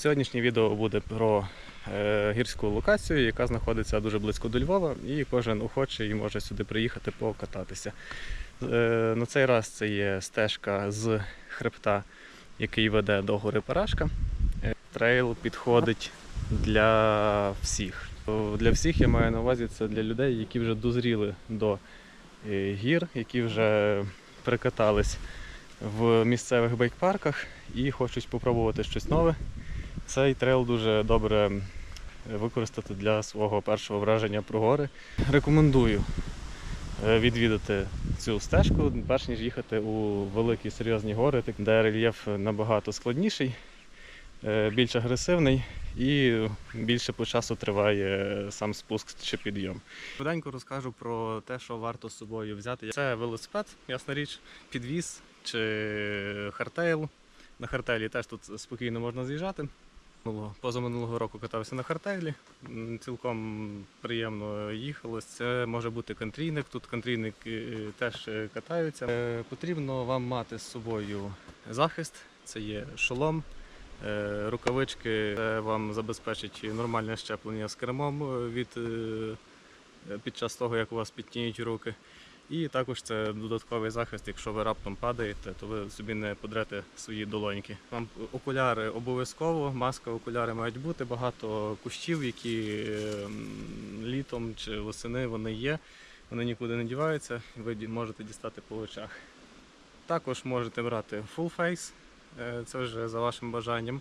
Сьогоднішнє відео буде про е, гірську локацію, яка знаходиться дуже близько до Львова, і кожен охочий може сюди приїхати покататися. Е, на цей раз це є стежка з хребта, який веде до гори Парашка. Е, трейл підходить для всіх. Для всіх я маю на увазі це для людей, які вже дозріли до гір, які вже перекатались в місцевих байк-парках і хочуть спробувати щось нове. Цей трейл дуже добре використати для свого першого враження про гори. Рекомендую е, відвідати цю стежку, перш ніж їхати у великі серйозні гори, де рельєф набагато складніший, е, більш агресивний і більше по часу триває сам спуск чи підйом. Швиденько розкажу про те, що варто з собою взяти. Це велосипед, ясна річ, підвіз чи хартейл. На хартейлі теж тут спокійно можна з'їжджати. Минулого- Позаминулого року катався на хартейлі. Цілком приємно їхалось. Це може бути контрійник. Тут контрійники е, теж е, катаються. Е, Потрібно вам мати з собою захист. Це є шолом, рукавички. Це вам забезпечить нормальне щеплення з кермом від, під час того, як у вас підтінюють руки. І також це додатковий захист, якщо ви раптом падаєте, то ви собі не подрете свої долоньки. Вам окуляри обов'язково, маска, окуляри мають бути. Багато кущів, які ем, літом чи восени вони є. Вони нікуди не діваються, ви можете дістати по очах. Також можете брати full face, е, це вже за вашим бажанням.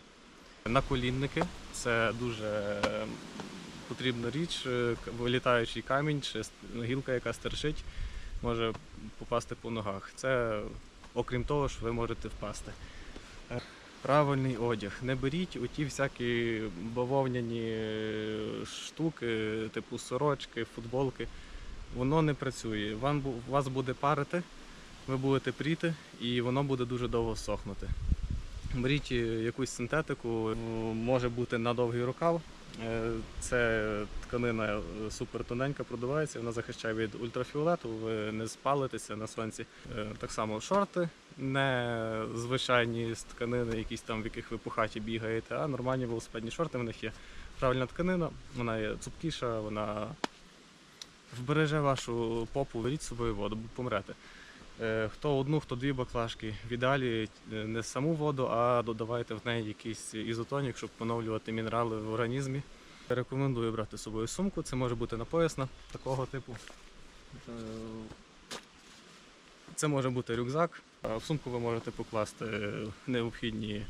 Наколінники це дуже ем, потрібна річ, е, вилітаючий камінь чи гілка, яка стерчить може попасти по ногах. Це окрім того, що ви можете впасти. Е, Правильний одяг. Не беріть оті всякі бавовняні е, штуки, типу сорочки, футболки. Воно не працює. Вам, вас буде парити, ви будете пріти, і воно буде дуже довго сохнути. Беріть е, якусь синтетику, може бути на довгий рукав. Е, Це тканина е, супер тоненька, продувається, вона захищає від ультрафіолету, ви не спалитеся на сонці. Е, Так само шорти, не звичайні з тканини, якісь там, в яких ви по хаті бігаєте, а нормальні велосипедні шорти, в них є правильна тканина, вона є цупкіша, вона вбереже вашу попу, беріть собою воду, помрете. Е, Хто одну, хто дві баклажки. В ідеалі е, не саму воду, а додавайте в неї якийсь ізотонік, щоб поновлювати мінерали в організмі. Рекомендую брати з собою сумку. Це може бути напоясна такого типу. Е, Це може бути рюкзак. В сумку ви можете покласти необхідні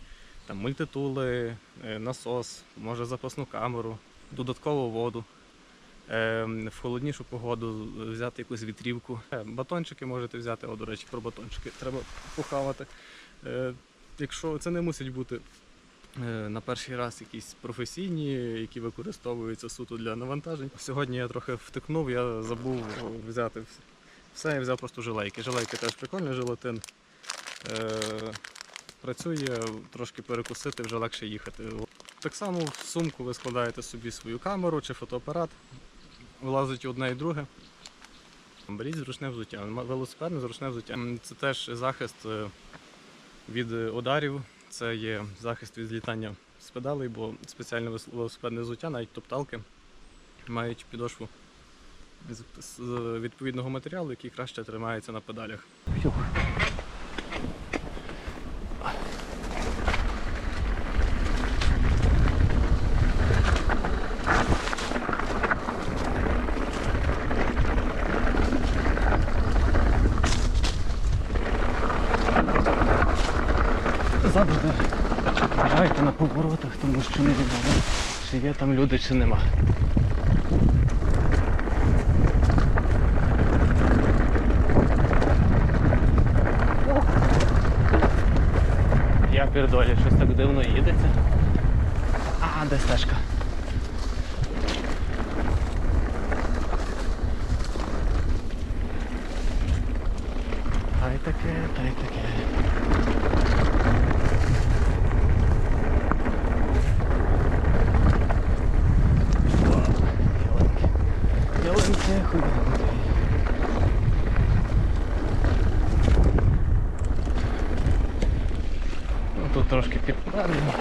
там, мультитули, насос, може запасну камеру, додаткову воду. Е, В холоднішу погоду взяти якусь вітрівку. Е, Батончики можете взяти, о, до речі, про батончики треба похавати. Е, Якщо це не мусить бути е, на перший раз якісь професійні, які використовуються суто для навантажень. Сьогодні я трохи втикнув, я забув взяти все, я взяв просто жилейки. Жилейки теж прикольний желатин. Працює, трошки перекусити, вже легше їхати. Так само в сумку ви складаєте собі свою камеру чи фотоапарат, влазить одне і друге. Беріть зручне взуття. Велосипедне зручне взуття. Це теж захист е, від е, ударів, це є захист від злітання з педалей, бо спеціальне велосипедне взуття, навіть топталки, мають підошву з відповідного матеріалу, який краще тримається на педалях. Завжди бажайте на поворотах, тому що не відомо, чи є там люди, чи нема. Я пірдолі, щось так дивно їдеться. А, де стежка? Та й таке, та й таке. Ялинки, хуянки. Ну, тут трошки підправлено.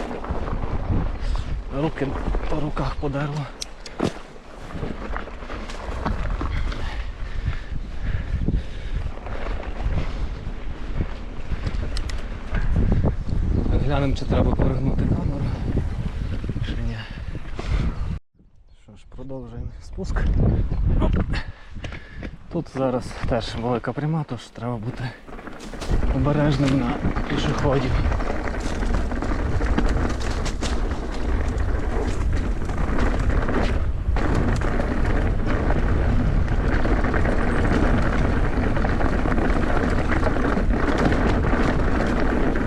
руки по руках подерло. Глянемо, чи треба перегнути камеру. Чи ні. Що ж, продовжуємо спуск. Тут зараз теж велика пряма, тож треба бути обережним на пішоходів.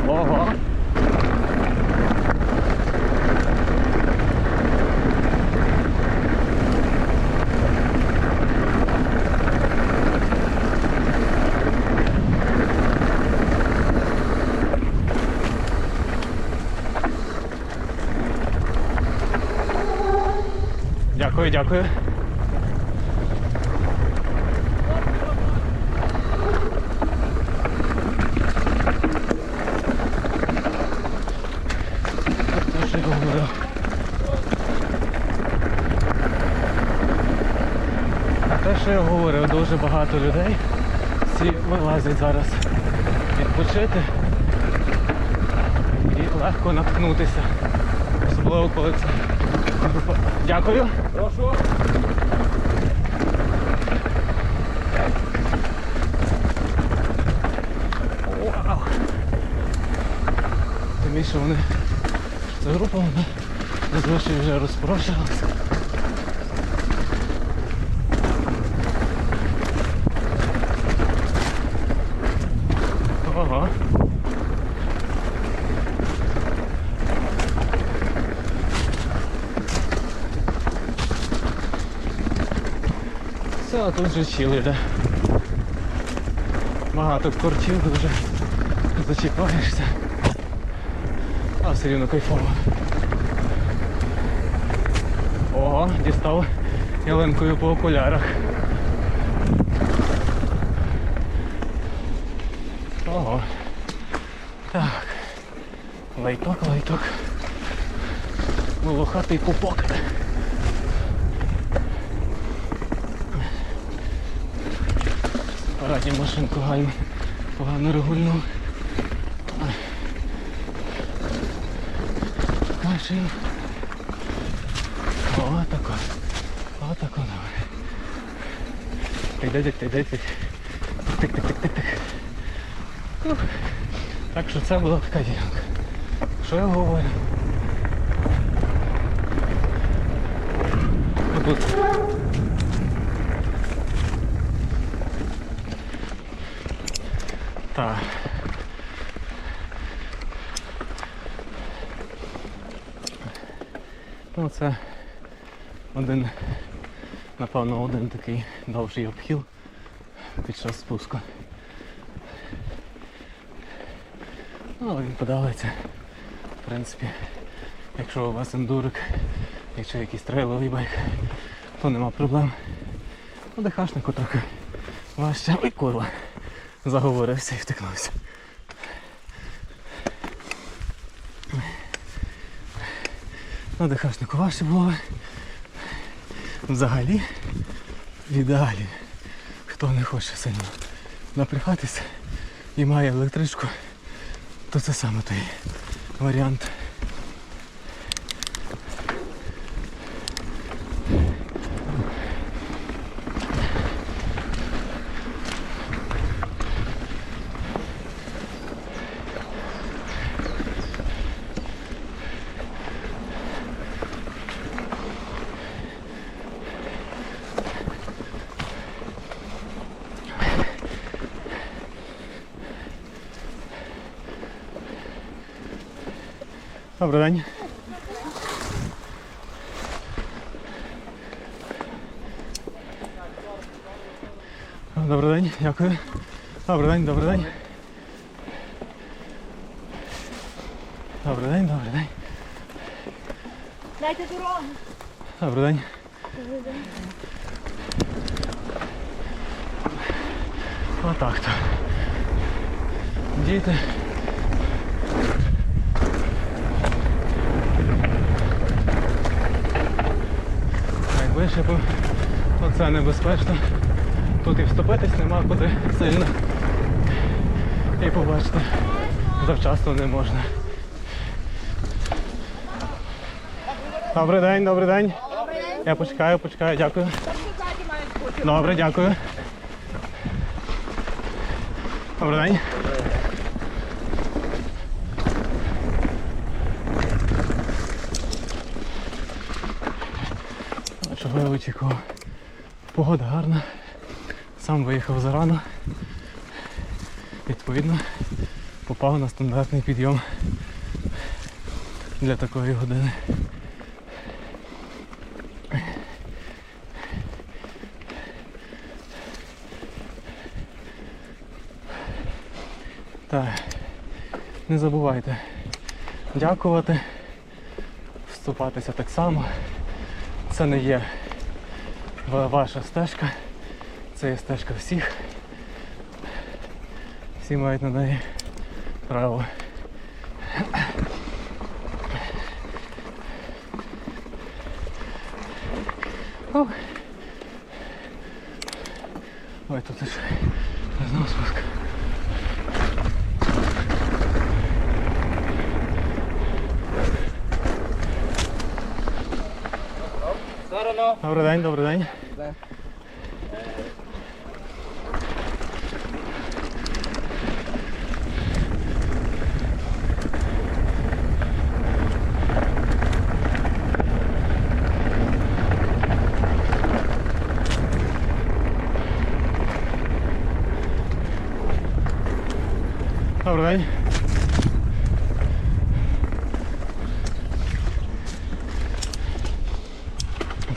Ого! Дякую, дякую. Що я говорив. Дуже багато людей. Всі вилазять зараз відпочити і легко наткнутися. Особливо коли це. Дякую. Прошу. Вау! Тим більше вони. Ця група вона зазвичай вже розпрошилась. Ага. Все, а тут вже чіл йде. Багато корчів дуже зачіпаєшся. А все рівно кайфово. Ого, дістав ялинкою по окулярах. Ого. Так. Лайток, лайток. Волохатий пупок. Парадні машинку гаю погано регульнув. Машин. О, тако. О, тако давай. Тик, тик, тик, тик, тик. Тик, тик, тик, тик, тик. Так що це була така ділянка. Що я говорю? Тут Так. Ну це один, напевно, один такий довший обхіл під час спуску. Ну, але він подобається. В принципі, якщо у вас ендурик, якщо якийсь трейловий байк, то нема проблем. Ну, дихашнику трохи важче. Ой, курва заговорився і втикнувся. На дихашнику важче було. Взагалі, в ідеалі, хто не хоче сильно напрягатися і має електричку, то це саме той варіант. Добрий день. Добрий день, дякую. Добрий день, добрий день. Добрий день, добрий день. Дайте дорогу. Добрий день. Отак то. Діти. Вишипив, то це небезпечно. Тут і вступитись нема куди сильно. І побачите, завчасно не можна. Добрий день, добрий день. Я почекаю, почекаю, дякую. Добре, дякую. Добрий день. Чого очікував? Погода гарна. Сам виїхав зарано. Відповідно, попав на стандартний підйом для такої години. Так, не забувайте дякувати, вступатися так само. Це не є ваша стежка, це є стежка всіх. Всі мають на неї право. О. Ой, тут ж знову спуск. Добрий день, добрий день. Добрий день.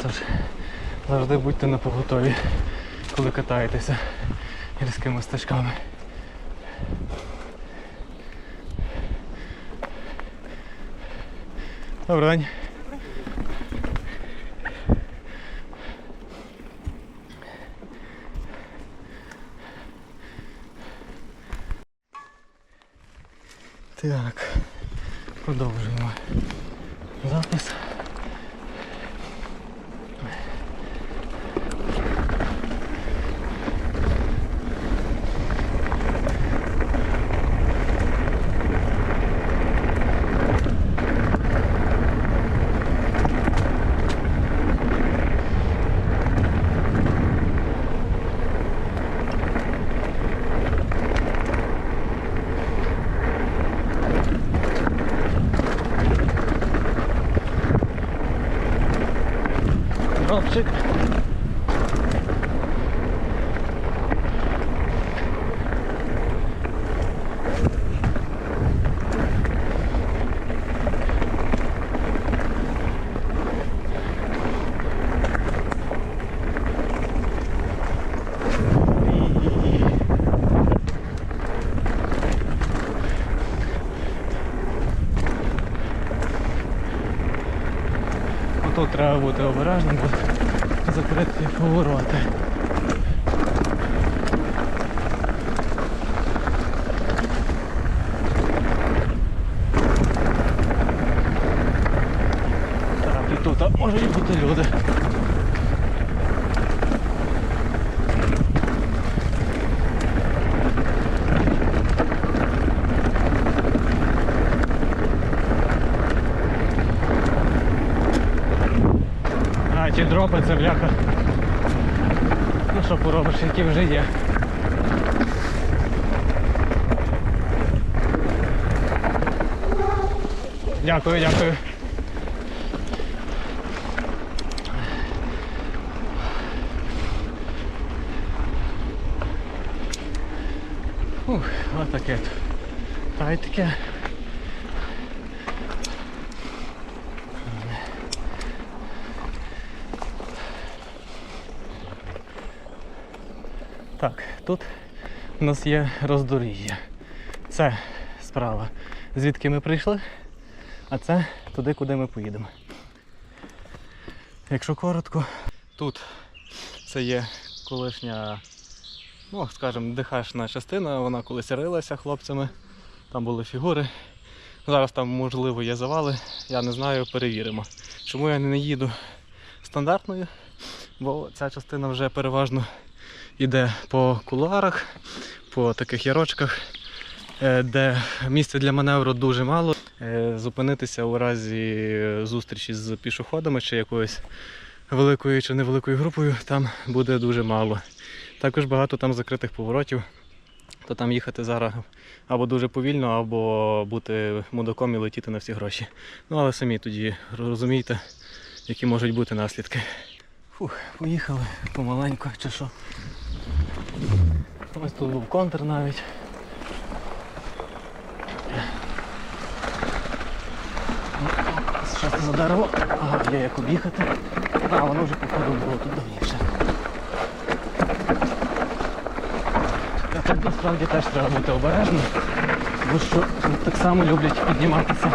Тож, завжди будьте на поготові, коли катаєтеся гірськими стежками. Добрий день. Так, продовжуємо запис. Дропчик. Тут треба бути обережним, бо закриті повороти. Так, і тут а, люди. А, ті дропи це бляха. Ну що поробиш, які вже є. Дякую, дякую. Ух, отаке. Та й таке. Так, тут у нас є роздоріжжя. Це справа, звідки ми прийшли, а це туди, куди ми поїдемо. Якщо коротко, тут це є колишня, ну, скажімо, дихашна частина, вона колись рилася хлопцями, там були фігури. Зараз там, можливо, є завали, я не знаю, перевіримо. Чому я не їду стандартною бо ця частина вже переважно йде по кулуарах, по таких ярочках, е, де місця для маневру дуже мало. Е, Зупинитися у разі зустрічі з пішоходами чи якоюсь великою чи невеликою групою там буде дуже мало. Також багато там закритих поворотів, то там їхати зараз або дуже повільно, або бути мудаком і летіти на всі гроші. Ну але самі тоді розумієте, які можуть бути наслідки. Фух, поїхали помаленьку, чи що. Ось тут був контр навіть. Що це за дерево? Ага, є як об'їхати. А, воно вже походу було тут давніше. Тут насправді теж треба бути обережним, бо що так само люблять підніматися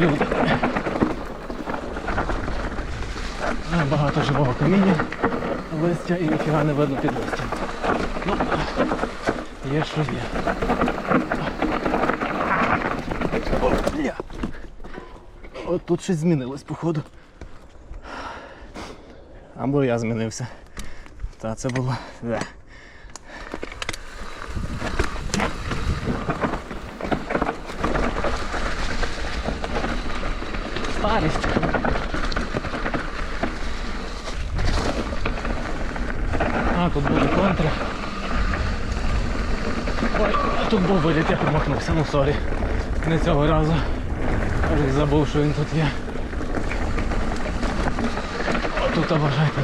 люди. Багато живого каміння, листя і ніфіга не видно під листям. Ну, є що є. О, бля. От тут щось змінилось, походу. Або я змінився. Та це було. Да. Старість. А, тут були контри. Ой, тут був виліт, я промахнувся, ну сорі. Не цього разу. Забув, що він тут є. Тут обажайте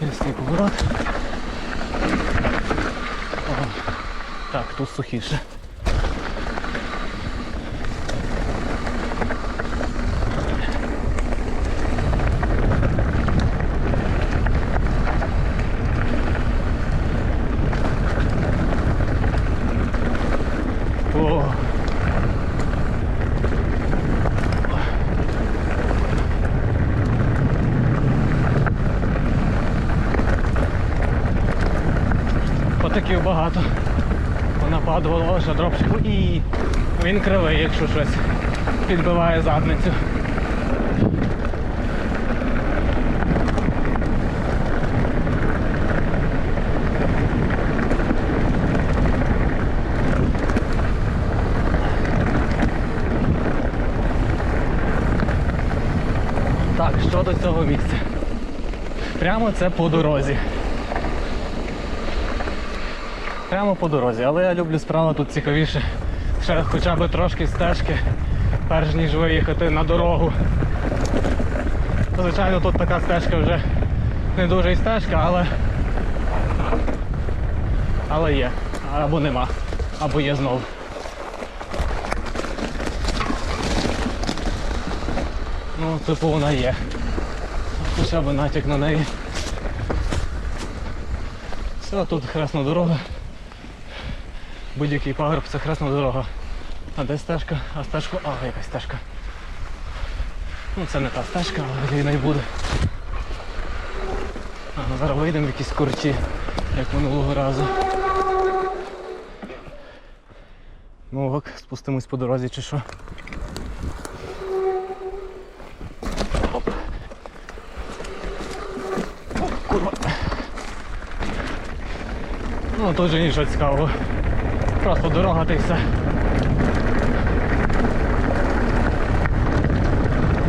тут. Різкий поворот. Так, тут сухіше. О. Отаких багато. Вона Понападувало лише дропчику і він кривий, якщо щось підбиває задницю. Так, щодо цього місця. Прямо це по дорозі. Прямо по дорозі, але я люблю справа тут цікавіше. Ще хоча б трошки стежки, перш ніж виїхати на дорогу. Звичайно, тут така стежка вже не дуже і стежка, але. Але є. Або нема. Або є знову. Ну, типу вона є. Хоча б натяк на неї. Все, тут хресна дорога. Будь-який пагорб це хресна дорога. А де стежка? А стежку... А, якась стежка. Ну це не та стежка, але війна й буде. А, ну зараз вийдемо в якісь корчі, як минулого разу. Ну ок, спустимось по дорозі чи що. Оп. О. Ну тут же нічого цікавого. Просто дорога та.